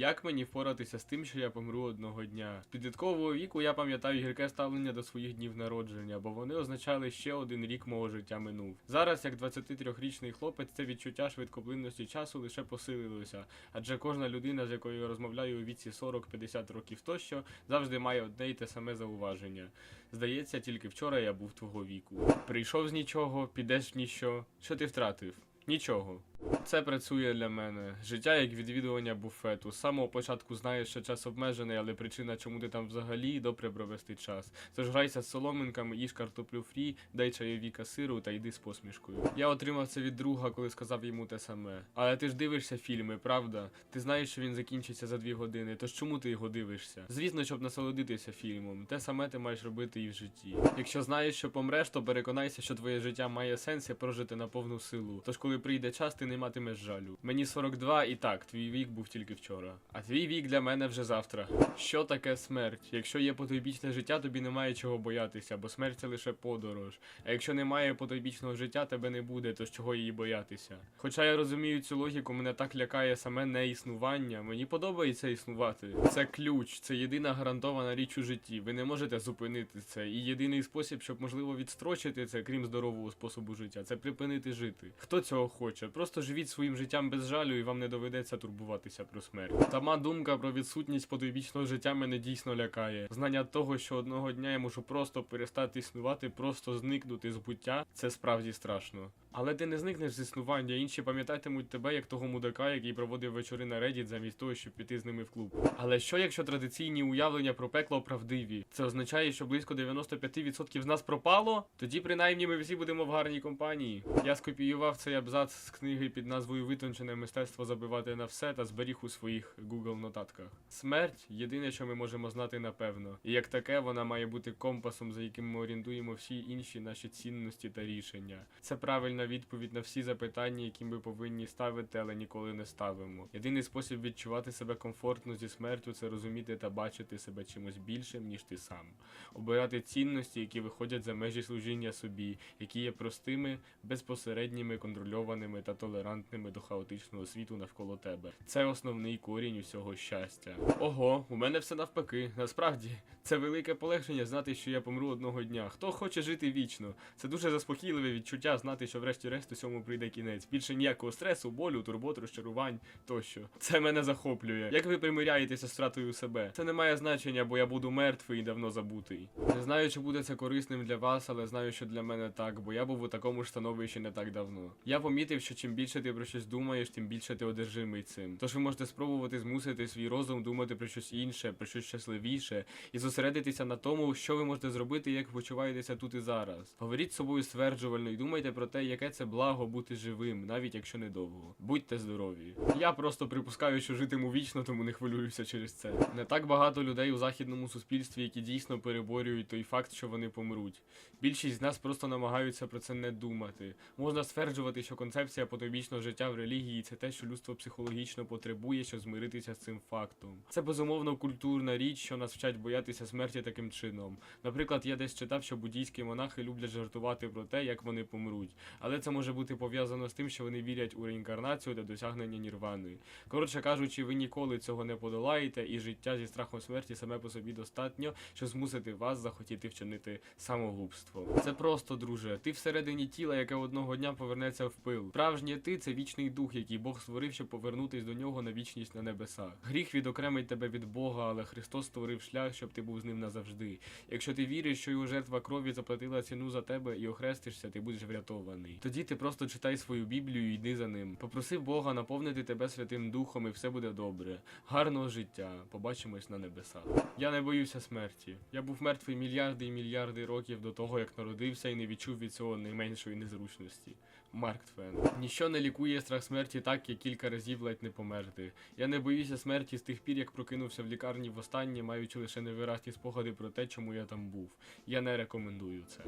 Як мені впоратися з тим, що я помру одного дня? З підліткового віку я пам'ятаю гірке ставлення до своїх днів народження, бо вони означали ще один рік мого життя минув. Зараз, як 23-річний хлопець, це відчуття швидкоплинності часу лише посилилося, адже кожна людина, з якою я розмовляю у віці 40-50 років тощо, завжди має одне й те саме зауваження. Здається, тільки вчора я був твого віку. Прийшов з нічого, підеш в ніщо. Що ти втратив? Нічого. Це працює для мене. Життя як відвідування буфету. З самого початку знаєш, що час обмежений, але причина, чому ти там взагалі добре провести час. Тож грайся з соломинками, їж картоплю фрі, дай чайовіка сиру та йди з посмішкою. Я отримав це від друга, коли сказав йому те саме. Але ти ж дивишся фільми, правда? Ти знаєш, що він закінчиться за дві години. Тож чому ти його дивишся? Звісно, щоб насолодитися фільмом. Те саме ти маєш робити і в житті. Якщо знаєш, що помреш, то переконайся, що твоє життя має сенс і прожити на повну силу. Тож, коли прийде час, ти не матимеш жалю. Мені 42 і так, твій вік був тільки вчора. А твій вік для мене вже завтра. Що таке смерть? Якщо є потойбічне життя, тобі немає чого боятися, бо смерть це лише подорож. А якщо немає потойбічного життя, тебе не буде, то з чого її боятися. Хоча я розумію цю логіку, мене так лякає саме неіснування. Мені подобається існувати. Це ключ, це єдина гарантована річ у житті. Ви не можете зупинити це. І єдиний спосіб, щоб можливо відстрочити це, крім здорового способу життя, це припинити жити. Хто цього хоче? Просто живіть своїм життям без жалю, і вам не доведеться турбуватися про смерть. Сама думка про відсутність потойбічного життя мене дійсно лякає. Знання того, що одного дня я можу просто перестати існувати, просто зникнути з буття, це справді страшно. Але ти не зникнеш з існування, інші пам'ятатимуть тебе як того мудака, який проводив вечори на Reddit замість того, щоб піти з ними в клуб. Але що якщо традиційні уявлення про пекло правдиві? Це означає, що близько 95% з нас пропало? Тоді принаймні ми всі будемо в гарній компанії. Я скопіював цей абзац з книги під назвою Витончене мистецтво забивати на все та зберіг у своїх Google нотатках. Смерть єдине, що ми можемо знати напевно, і як таке вона має бути компасом, за яким ми орієнтуємо всі інші наші цінності та рішення. Це правильна відповідь на всі запитання, які ми повинні ставити, але ніколи не ставимо. Єдиний спосіб відчувати себе комфортно зі смертю це розуміти та бачити себе чимось більшим, ніж ти сам. Обирати цінності, які виходять за межі служіння собі, які є простими, безпосередніми, контрольованими та толерантними до хаотичного світу навколо тебе. Це основний корінь усього щастя. Ого, у мене все навпаки. Насправді, це велике полегшення знати, що я помру одного дня. Хто хоче жити вічно? Це дуже заспокійливе відчуття знати, що врешті-решт усьому прийде кінець. Більше ніякого стресу, болю, турбот, розчарувань тощо. Це мене захоплює. Як ви примиряєтеся з втратою себе? Це не має значення, бо я буду мертвий і давно забутий. Не знаю, чи буде це корисним для вас, але знаю, що для мене так, бо я був у такому ж становищі не так давно. Я помітив, що чим більше ти про щось думаєш, тим більше ти одержимий цим. Тож ви можете спробувати змусити свій розум думати про щось інше, про щось щасливіше, і зосередитися на тому, що ви можете зробити, як почуваєтеся тут і зараз. Говоріть з собою стверджувально і думайте про те, яке це благо бути живим, навіть якщо недовго. Будьте здорові. Я просто припускаю, що житиму вічно, тому не хвилююся через це. Не так багато людей у західному суспільстві, які дійсно переборюють той факт, що вони помруть. Більшість з нас просто намагаються про це не думати. Можна стверджувати, що концепція потойбічного життя в релігії це те, що людство психологічно потребує, щоб змиритися з цим фактом. Це безумовно культурна річ, що нас вчать боятися смерті таким чином. Наприклад, я десь читав, що буддійські монахи люблять жартувати про те, як вони помруть. Але це може бути пов'язано з тим, що вони вірять у реінкарнацію та досягнення нірвани. Коротше кажучи, ви ніколи цього не подолаєте, і життя зі страхом смерті саме по собі достатньо, щоб змусити вас захотіти вчинити самогубство. Це просто, друже. Ти всередині тіла, яке одного дня повернеться в пил. Справжнє ти це вічний дух, який Бог створив, щоб повернутись до нього на вічність на небесах. Гріх відокремить тебе від Бога, але Христос створив шлях, щоб ти був з ним назавжди. Якщо ти віриш, що його жертва крові заплатила ціну за тебе і охрестишся, ти будеш врятований. Тоді ти просто читай свою Біблію і йди за ним. Попроси Бога наповнити тебе Святим Духом, і все буде добре. Гарного життя. Побачимось на небесах. Я не боюся смерті. Я був мертвий мільярди і мільярди років до того, як народився і не відчув від цього найменшої незручності. Марк Твен. Ніщо не лікує страх смерті так, як кілька разів ледь не померти. Я не боюся смерті з тих пір, як прокинувся в лікарні востаннє, маючи лише невиразні спогади про те, чому я там був. Я не рекомендую це.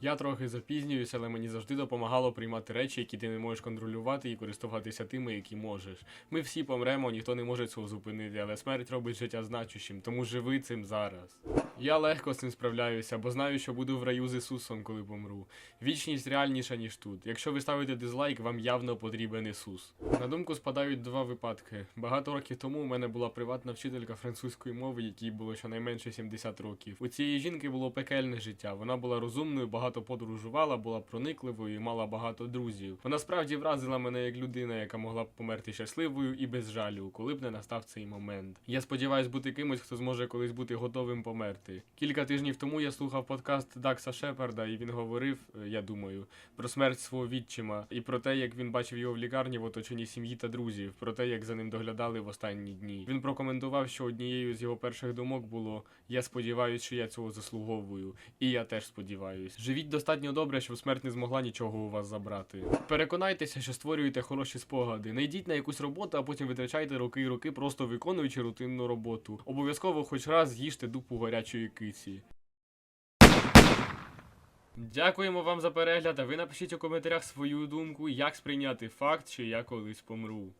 Я трохи запізнююся, але мені завжди допомагало приймати речі, які ти не можеш контролювати, і користуватися тими, які можеш. Ми всі помремо, ніхто не може цього зупинити, але смерть робить життя значущим, тому живи цим зараз. Я легко з цим справляюся, бо знаю, що буду в раю з Ісусом, коли помру. Вічність реальніша, ніж тут. Якщо ви ставите дизлайк, вам явно потрібен Ісус. На думку спадають два випадки. Багато років тому у мене була приватна вчителька французької мови, якій було щонайменше 70 років. У цієї жінки було пекельне життя. Вона була розумною, багато подорожувала, була проникливою і мала багато друзів. Вона справді вразила мене як людина, яка могла б померти щасливою і без жалю, коли б не настав цей момент. Я сподіваюсь бути кимось, хто зможе колись бути готовим померти. Кілька тижнів тому я слухав подкаст Дакса Шепарда, і він говорив, е, я думаю, про смерть свого відчима і про те, як він бачив його в лікарні в оточенні сім'ї та друзів, про те, як за ним доглядали в останні дні. Він прокоментував, що однією з його перших думок було: Я сподіваюся, що я цього заслуговую, і я теж сподіваюсь. Живіть достатньо добре, щоб смерть не змогла нічого у вас забрати. Переконайтеся, що створюєте хороші спогади. Не йдіть на якусь роботу, а потім витрачайте роки і роки, просто виконуючи рутинну роботу. Обов'язково хоч раз з'їжте дупу гарячої киці. Дякуємо вам за перегляд, а ви напишіть у коментарях свою думку, як сприйняти факт, що я колись помру.